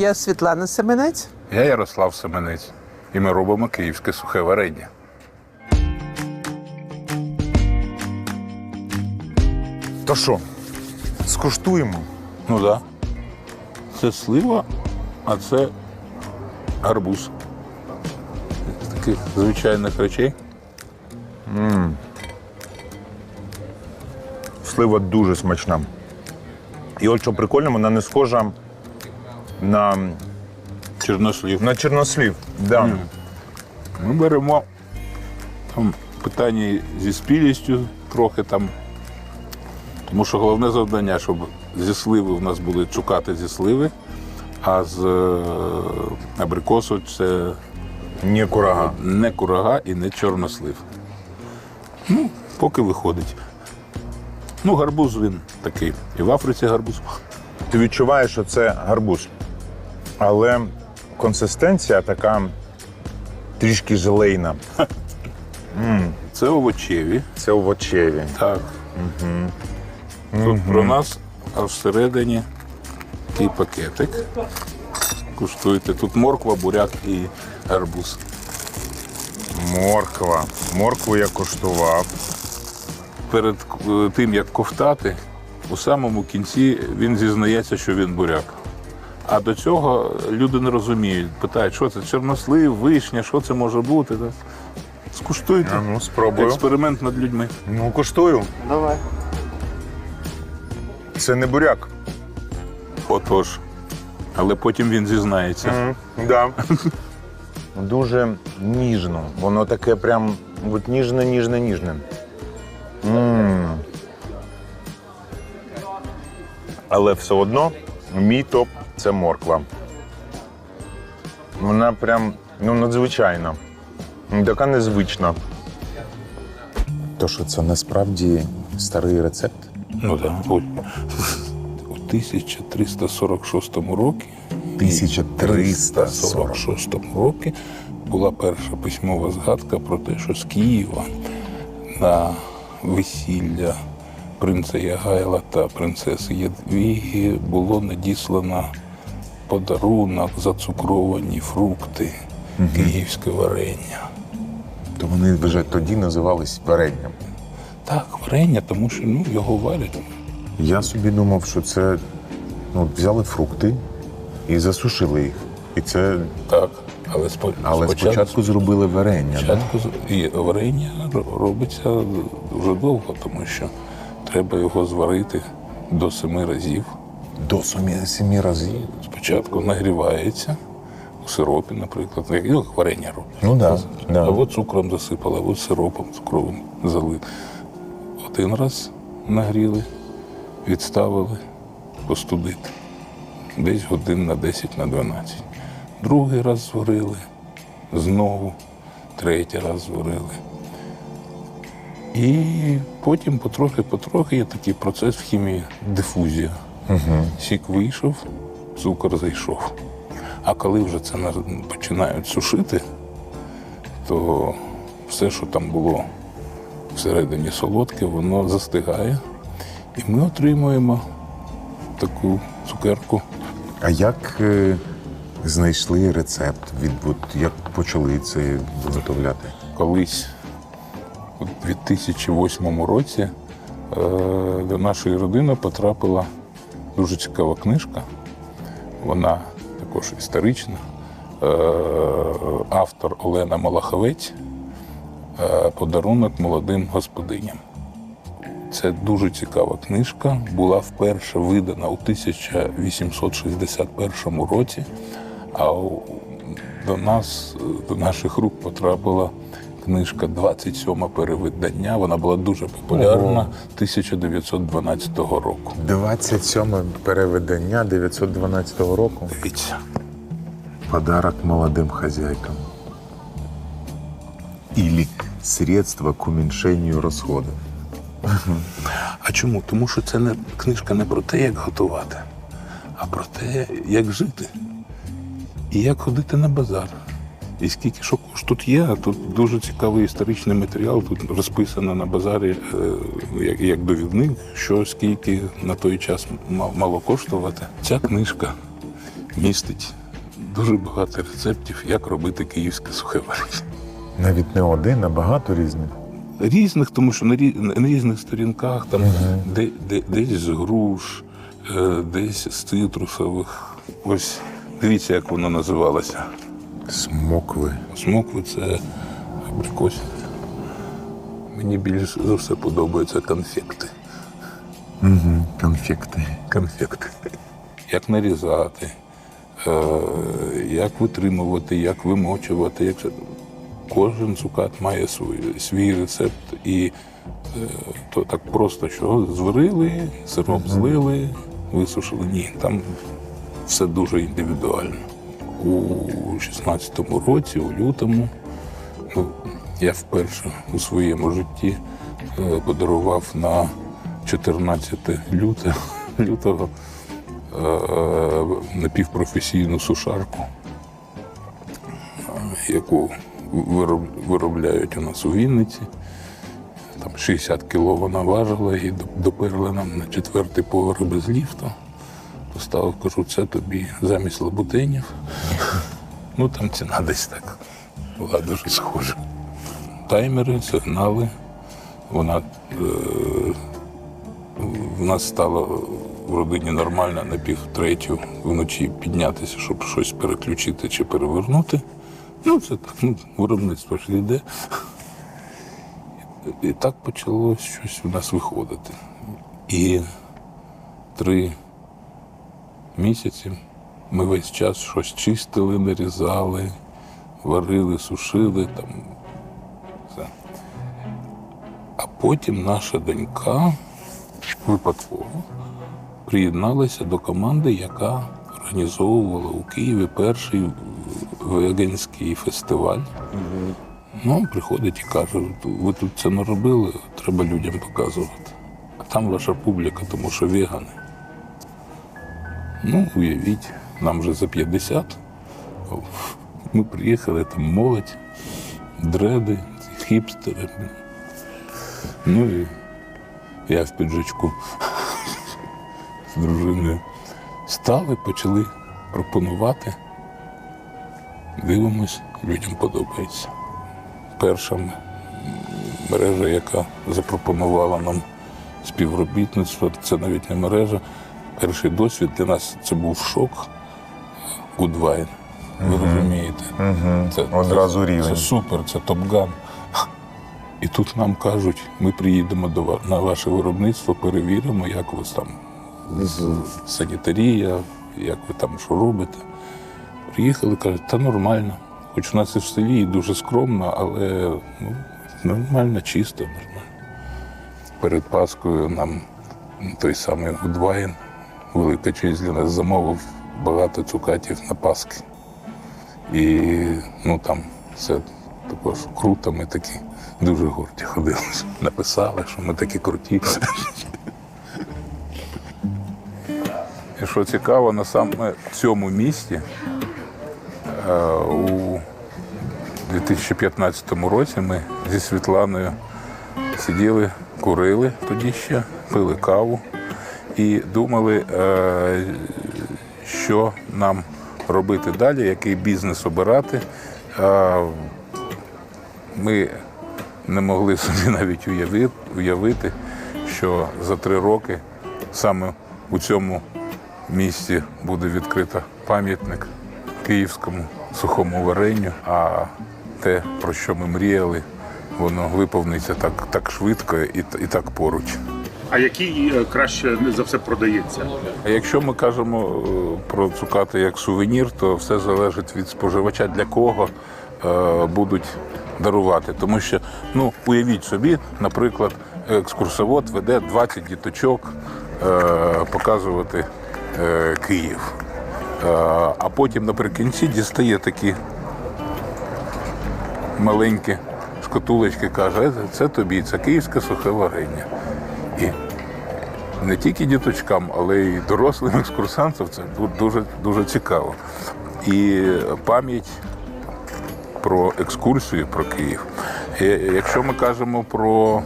Я Світлана Семенець. Я Ярослав Семенець, і ми робимо київське сухе варення. То що, скуштуємо? Ну так. Да. Це слива, а це гарбуз. З таких звичайних речей. Слива дуже смачна. І от що прикольно, вона не схожа на, Чорнослів. на чорнослів. Да. Ми беремо там питання зі спілістю трохи там. Тому що головне завдання, щоб зі сливи у нас були цукати зі сливи, а з е, абрикосу це Ні курага. не курага і не чорнослив. Ну, поки виходить. Ну, гарбуз він такий. І в Африці гарбуз. Ти відчуваєш, що це гарбуз. Але консистенція така трішки желейна. Це овочеві. Це овочеві. Так. Тут про нас, а всередині такий пакетик. Куштуйте. Тут морква, буряк і гарбуз. Морква. Моркву я коштував. Перед е, тим, як ковтати, у самому кінці він зізнається, що він буряк. А до цього люди не розуміють, питають, що це чорнослив, вишня, що це може бути. Так? Скуштуйте. А ну, спробую. Експеримент над людьми. Ну, коштую. Давай. Це не буряк. Отож. Але потім він зізнається. Да. Дуже ніжно. Воно таке прям от ніжне, ніжне, ніжне. м Але все одно мій топ це морква. Вона прям ну, надзвичайна. Така незвична. То що це насправді старий рецепт? Ну так. У, у 1346 році 1346 році була перша письмова згадка про те, що з Києва на весілля принца Ягайла та принцеси Єдвіги було надіслано подарунок зацукровані фрукти, київське варення. То вони вже тоді називались варенням. Так, варення, тому що ну, його варять. Я собі думав, що це ну, взяли фрукти і засушили їх. І це, Так, але, спо- але спочатку, зробили варення. Спочатку з- і варення робиться дуже довго, тому що треба його зварити до семи разів. До сумі, сімі разів. Спочатку нагрівається у сиропі, наприклад, як ну, як варення роблять. Ну да, да. Або цукром засипали, або сиропом цукровим залили. Один раз нагріли, відставили, постудити. Десь годин на 10 на 12. Другий раз зварили, знову, третій раз зварили. І потім потрохи-потрохи є такий процес в хімії дифузія. Сік вийшов, цукор зайшов. А коли вже це починають сушити, то все, що там було всередині солодке, воно застигає. І ми отримуємо таку цукерку. А як е, знайшли рецепт? Від, от, як почали це виготовляти? Колись у 2008 році е, до нашої родини потрапила дуже цікава книжка. Вона також історична. Е, автор Олена Малаховець е, Подарунок молодим господиням. Це дуже цікава книжка. Була вперше видана у 1861 році, а до нас, до наших рук потрапила книжка 27 перевидання. Вона була дуже популярна 1912 року. 27 переведення 912 року. Дивіться. Подарок молодым хозяйкам. Или средство к уменьшению расходов. А чому? Тому що це не книжка не про те, як готувати, а про те, як жити і як ходити на базар. І скільки що тут є, а тут дуже цікавий історичний матеріал. Тут розписано на базарі е, як, як довідник, що скільки на той час мало коштувати. Ця книжка містить дуже багато рецептів, як робити київське сухе варення. Навіть не один, а багато різних. Різних, тому що на, рі- на різних сторінках там де, де, десь з груш, е, десь з цитрусових. Ось дивіться, як воно називалося. Смокви. Смокви це абрикос. Мені більше за все подобаються конфекти. Угу. Конфекти. конфекти. Як нарізати, е, як витримувати, як вимочувати. Як... Кожен цукат має свій, свій рецепт. І е, то так просто, що зварили, сироп злили, висушили. Ні, там все дуже індивідуально. У 16-му році, у лютому, ну, я вперше у своєму житті е, подарував на 14 люте, лютого е, напівпрофесійну сушарку, е, яку виробляють у нас у Вінниці. Там 60 кіло вона важила і доп- доперли нам на четвертий поверх без ліфту. Поставив, кажу, це тобі замість лабутенів. Ну там ціна десь так була дуже схожа. Таймери, сигнали. Вона е, в нас стало в родині нормально на півтретю вночі піднятися, щоб щось переключити чи перевернути. Ну, це так, ну, виробництво ж йде. І так почало щось у нас виходити. І три місяці ми весь час щось чистили, нарізали, варили, сушили там. Все. А потім наша донька випадково приєдналася до команди, яка організовувала у Києві перший веганський фестиваль. Ну, приходить і каже, ви тут це не робили, треба людям показувати. А там ваша публіка, тому що вегани. Ну, уявіть, нам вже за 50. Ми приїхали, там молодь, дреди, хіпстери. Ну і я в піджачку з дружиною стали, почали пропонувати. Дивимось, людям подобається. Перша мережа, яка запропонувала нам співробітництво, це навіть не мережа. Перший досвід для нас це був шок. Гудвайн. Ви розумієте? Це, Одразу це, рівень. Це супер, це топган. І тут нам кажуть, ми приїдемо до на ваше виробництво, перевіримо, як у вас там санітарія, як ви там що робите. Приїхали, кажуть, та нормально. Хоч у нас і в селі і дуже скромно, але ну, нормально, чисто, нормально. Перед Паскою нам той самий Гудвайн, велика честь для нас замовив багато цукатів на Паски. І ну там все також круто, ми такі дуже горді ходили. Написали, що ми такі круті. І що цікаво, на саме цьому місці е, у 2015 році ми зі Світланою сиділи, курили тоді ще, пили каву і думали, е, що нам робити далі, який бізнес обирати. Е, Ми не могли собі навіть уявити, що за три роки саме у цьому місті буде відкрито пам'ятник київському сухому варенню, а те, про що ми мріяли, воно виповниться так, так швидко і, і так поруч. А який е, краще за все продається? Якщо ми кажемо е, про цукати як сувенір, то все залежить від споживача, для кого е, будуть дарувати. Тому що, ну, уявіть собі, наприклад, екскурсовод веде 20 діточок показувати Київ. А потім наприкінці дістає такі маленькі шкатулочки, каже, «Е, це тобі, це київське сухе варення. Не тільки діточкам, але й дорослим екскурсантам це дуже, дуже цікаво. І пам'ять про екскурсію про Київ. І Якщо ми кажемо про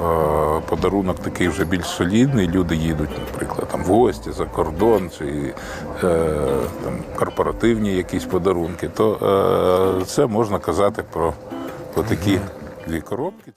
е, подарунок такий вже більш солідний, люди їдуть, наприклад, там в гості за кордон чи е, там, корпоративні якісь подарунки, то е, це можна казати про, про такі дві коробки.